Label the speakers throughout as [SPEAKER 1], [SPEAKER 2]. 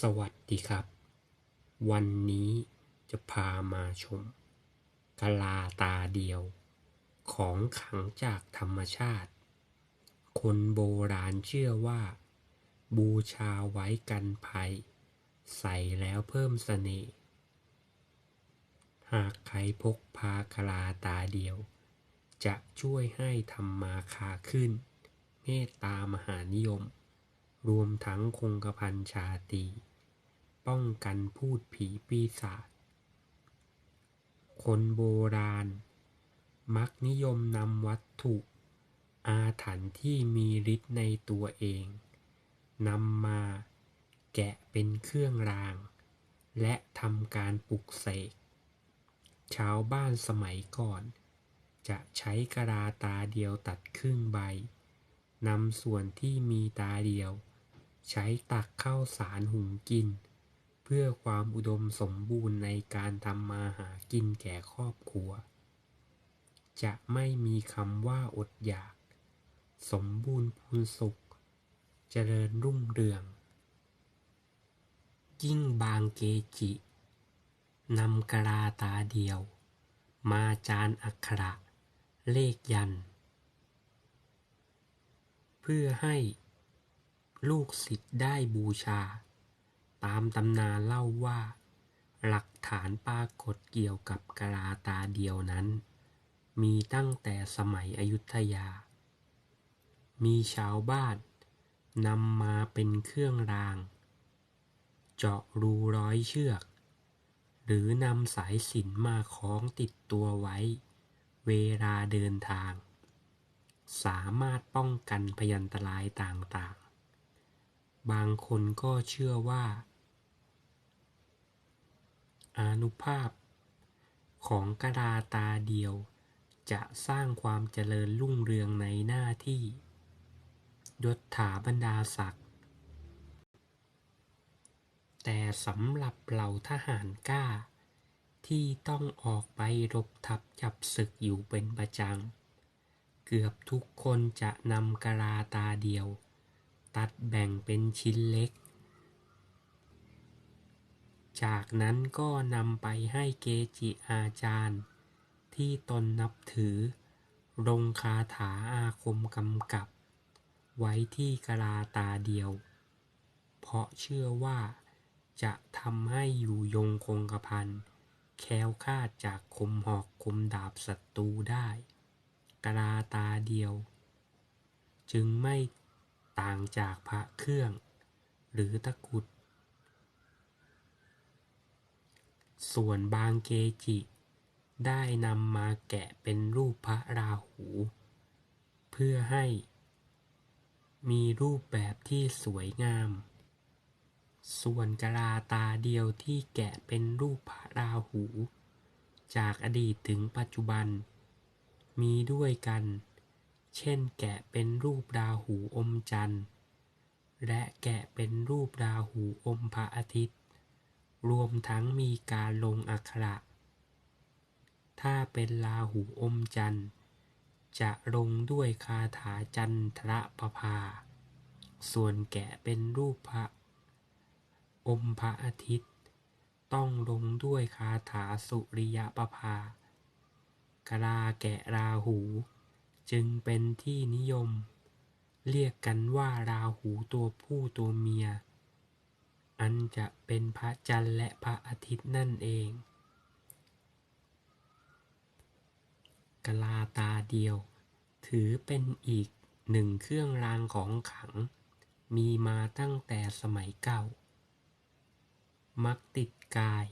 [SPEAKER 1] สวัสดีครับ วันนี้จะพามาชมกะลาตาเดียว ของขังจากธรรมชาติ คนโบราณเชื่อว่า บูชาไว้กันภัย ใส่แล้วเพิ่มเสน่ห์หากใครพกพากะลาตาเดียว จะช่วยให้ทำมาคาขึ้น เมตตามหานิยม รวมทั้งคงกระพันชาตรีป้องกันพูดผีปีศาจ คนโบราณ มักนิยมนำวัตถุ อาถรรพ์ที่มีฤทธิ์ในตัวเองนำมาแกะเป็นเครื่องราง และทำการปลุกเสก ชาวบ้านสมัยก่อน จะใช้กระดาตาเดียวตัดครึ่งใบนำส่วนที่มีตาเดียว ใช้ตักข้าวสารหุงกิน เพื่อความอุดมสมบูรณ์ในการทำมาหากินแก่ครอบครัว จะไม่มีคำว่าอดอยาก สมบูรณ์พูนสุข เจริญรุ่งเรือง ยิ่งบางเกจินำกระลาตาเดียว มาจานอักขระ เลขยัน เพื่อให้ ลูกศิษย์ได้บูชา ตามตำนานเล่าว่า หลักฐานปรากฏเกี่ยวกับกะลาตาเดียวนั้น มีตั้งแต่สมัยอยุธยา มีชาวบ้านนำมาเป็นเครื่องราง เจาะรูร้อยเชือก หรือนำสายสินมาคล้องติดตัวไว้ เวลาเดินทาง สามารถป้องกันพยันตรายต่างๆ บางคนก็เชื่อว่าอานุภาพของกระดาตาเดียว จะสร้างความเจริญรุ่งเรืองในหน้าที่ยศถาบรรดาศักดิ์แต่สำหรับเหล่าทหารกล้า ที่ต้องออกไปรบทับจับศึกอยู่เป็นประจำเกือบทุกคนจะนำกระลาตาเดียว ตัดแบ่งเป็นชิ้นเล็ก จากนั้นก็นำไปให้เกจิอาจารย์ ที่ตนนับถือ ลงคาถาอาคมกำกับ ไว้ที่กะลาตาเดียว เพราะเชื่อว่าจะทำให้อยู่ยงคงกระพันแคล้วคาดจากคมหอกคมดาบศัตรูได้กะลาตาเดียว จึงไม่ ต่างจากพระเครื่อง หรือตะกุด ส่วนบางเกจิ ได้นำมาแกะเป็นรูปพระราหู เพื่อให้ มีรูปแบบที่สวยงาม ส่วนกะลาตาเดียวที่แกะเป็นรูปพระราหู จากอดีตถึงปัจจุบัน มีด้วยกัน เช่นแกะเป็นรูปราหูอมจันทร์ และแกะเป็นรูปราหูอมพระอาทิตย์ รวมทั้งมีการลงอักขระ ถ้าเป็นราหูอมจันทร์ จะลงด้วยคาถาจันทรประภา ส่วนแกะเป็นรูปพระ อมพระอาทิตย์ ต้องลงด้วยคาถาสุริยประภากะลาแกะราหู จึงเป็นที่นิยม เรียกกันว่าราหูตัวผู้ตัวเมีย อันจะเป็นพระจันทร์และพระอาทิตย์นั่นเอง กลาตาเดียว ถือเป็นอีกหนึ่งเครื่องรางของขลัง มีมาตั้งแต่สมัยเก่า มักติดกาย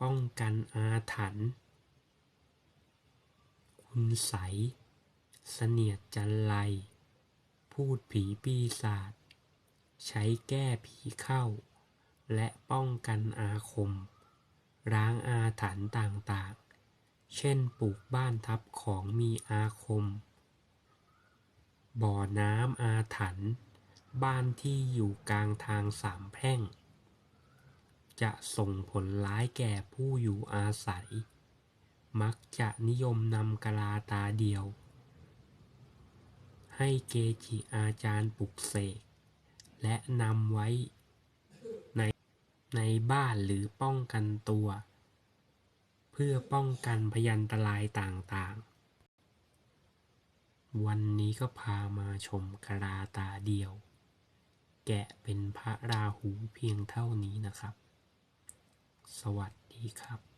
[SPEAKER 1] ป้องกันอาถรรพ์ คุณไสเสนียดจันไรพูดผีปีศาจ ใช้แก้ผีเข้า และป้องกันอาคมล้างอาถรรพ์ต่างๆ เช่นปลูกบ้านทับของมีอาคม บ่อน้ำอาถรรพ์ บ้านที่อยู่กลางทางสามแพร่ง จะส่งผลร้ายแก่ผู้อยู่อาศัย มักจะนิยมนำกะลาตาเดียว ให้เกจิอาจารย์ปลุกเสก และนำไว้ในในบ้านหรือป้องกันตัว เพื่อป้องกันพยันตรายต่างๆ วันนี้ก็พามาชมกะลาตาเดียว แกะเป็นพระราหูเพียงเท่านี้นะครับ สวัสดีครับ